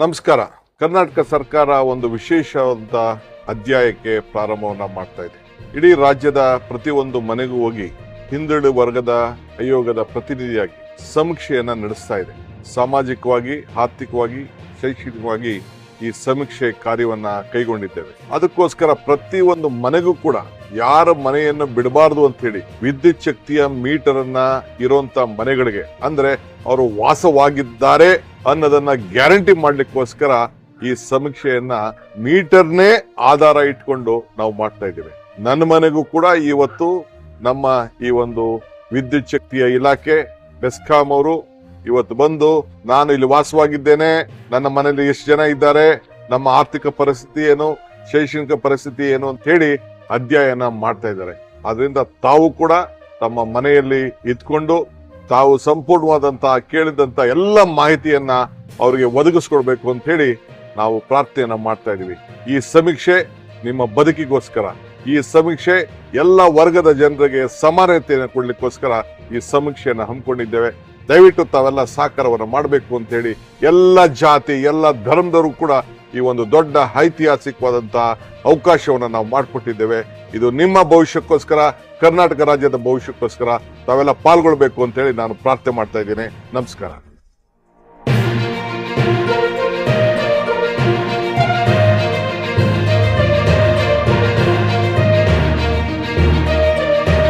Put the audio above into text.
ನಮಸ್ಕಾರ. ಕರ್ನಾಟಕ ಸರ್ಕಾರ ಒಂದು ವಿಶೇಷವಾದ ಅಧ್ಯಾಯಕ್ಕೆ ಪ್ರಾರಂಭವನ್ನ ಮಾಡ್ತಾ ಇದೆ. ಇಡೀ ರಾಜ್ಯದ ಪ್ರತಿಯೊಂದು ಮನೆಗೂ ಹೋಗಿ ಹಿಂದುಳಿದ ವರ್ಗದ ಆಯೋಗದ ಪ್ರತಿನಿಧಿಯಾಗಿ ಸಮೀಕ್ಷೆಯನ್ನ ನಡೆಸ್ತಾ ಇದೆ. ಸಾಮಾಜಿಕವಾಗಿ, ಆರ್ಥಿಕವಾಗಿ, ಶೈಕ್ಷಣಿಕವಾಗಿ ಈ ಸಮೀಕ್ಷೆ ಕಾರ್ಯವನ್ನ ಕೈಗೊಂಡಿದ್ದೇವೆ. ಅದಕ್ಕೋಸ್ಕರ ಪ್ರತಿಯೊಂದು ಮನೆಗೂ ಕೂಡ ಯಾರ ಮನೆಯನ್ನು ಬಿಡಬಾರದು ಅಂತ ಹೇಳಿ ವಿದ್ಯುತ್ ಶಕ್ತಿಯ ಮೀಟರ್ ಅನ್ನ ಇರುವಂತ ಮನೆಗಳಿಗೆ, ಅಂದ್ರೆ ಅವರು ವಾಸವಾಗಿದ್ದಾರೆ ಅನ್ನೋದನ್ನ ಗ್ಯಾರಂಟಿ ಮಾಡ್ಲಿಕ್ಕೋಸ್ಕರ ಈ ಸಮೀಕ್ಷೆಯನ್ನ ಮೀಟರ್ನೇ ಆಧಾರ ಇಟ್ಕೊಂಡು ನಾವು ಮಾಡ್ತಾ ಇದ್ದೇವೆ. ನನ್ನ ಮನೆಗೂ ಕೂಡ ಇವತ್ತು ನಮ್ಮ ಈ ಒಂದು ವಿದ್ಯುತ್ ಶಕ್ತಿಯ ಇಲಾಖೆ, ಬೆಸ್ಕಾಂ ಅವರು ಇವತ್ತು ಬಂದು ನಾನು ಇಲ್ಲಿ ವಾಸವಾಗಿದ್ದೇನೆ. ನನ್ನ ಮನೆಯಲ್ಲಿ ಎಷ್ಟು ಜನ ಇದ್ದಾರೆ, ನಮ್ಮ ಆರ್ಥಿಕ ಪರಿಸ್ಥಿತಿ ಏನು, ಶೈಕ್ಷಣಿಕ ಪರಿಸ್ಥಿತಿ ಏನು ಅಂತ ಹೇಳಿ ಅಧ್ಯಯನ ಮಾಡ್ತಾ ಇದ್ದಾರೆ. ಅದರಿಂದ ತಾವು ಕೂಡ ತಮ್ಮ ಮನೆಯಲ್ಲಿ ಇದ್ಕೊಂಡು ತಾವು ಸಂಪೂರ್ಣವಾದಂತಹ ಕೇಳಿದಂತ ಎಲ್ಲ ಮಾಹಿತಿಯನ್ನ ಅವರಿಗೆ ಒದಗಿಸ್ಕೊಡ್ಬೇಕು ಅಂತ ಹೇಳಿ ನಾವು ಪ್ರಾರ್ಥನೆಯನ್ನ ಮಾಡ್ತಾ ಇದೀವಿ ಈ ಸಮೀಕ್ಷೆ ನಿಮ್ಮ ಬದುಕಿಗೋಸ್ಕರ, ಈ ಸಮೀಕ್ಷೆ ಎಲ್ಲ ವರ್ಗದ ಜನರಿಗೆ ಸಮಾನತೆಯನ್ನು ಕೊಡ್ಲಿಕ್ಕೋಸ್ಕರ ಈ ಸಮೀಕ್ಷೆಯನ್ನು ಹಮ್ಮಿಕೊಂಡಿದ್ದೇವೆ. ದಯವಿಟ್ಟು ತಾವೆಲ್ಲ ಸಹಕಾರವನ್ನು ಮಾಡಬೇಕು ಅಂತ ಹೇಳಿ ಎಲ್ಲ ಜಾತಿ, ಎಲ್ಲ ಧರ್ಮದವರು ಕೂಡ ಈ ಒಂದು ದೊಡ್ಡ ಐತಿಹಾಸಿಕವಾದಂತಹ ಅವಕಾಶವನ್ನು ನಾವು ಮಾಡಿಕೊಟ್ಟಿದ್ದೇವೆ. ಇದು ನಿಮ್ಮ ಭವಿಷ್ಯಕ್ಕೋಸ್ಕರ, ಕರ್ನಾಟಕ ರಾಜ್ಯದ ಭವಿಷ್ಯಕ್ಕೋಸ್ಕರ ತಾವೆಲ್ಲ ಪಾಲ್ಗೊಳ್ಬೇಕು ಅಂತ ಹೇಳಿ ನಾನು ಪ್ರಾರ್ಥನೆ ಮಾಡ್ತಾ ಇದ್ದೀನಿ. ನಮಸ್ಕಾರ.